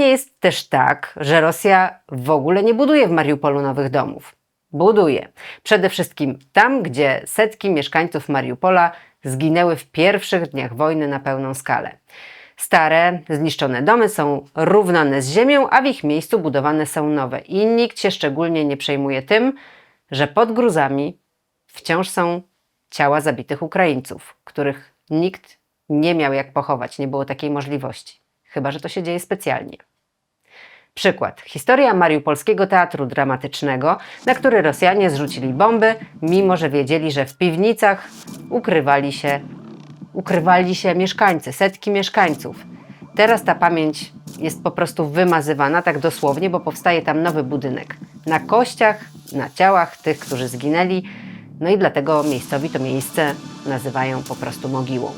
nie jest też tak, że Rosja w ogóle nie buduje w Mariupolu nowych domów. Buduje. Przede wszystkim tam, gdzie setki mieszkańców Mariupola zginęły w pierwszych dniach wojny na pełną skalę. Stare, zniszczone domy są równane z ziemią, a w ich miejscu budowane są nowe. I nikt się szczególnie nie przejmuje tym, że pod gruzami wciąż są ciała zabitych Ukraińców, których nikt nie miał jak pochować, nie było takiej możliwości. Chyba, że to się dzieje specjalnie. Przykład. Historia Mariupolskiego Teatru Dramatycznego, na który Rosjanie zrzucili bomby, mimo że wiedzieli, że w piwnicach ukrywali się, ukrywali się mieszkańcy, setki mieszkańców. Teraz ta pamięć jest po prostu wymazywana, tak dosłownie, bo powstaje tam nowy budynek. Na kościach, na ciałach tych, którzy zginęli, no i dlatego miejscowi to miejsce nazywają po prostu mogiłą.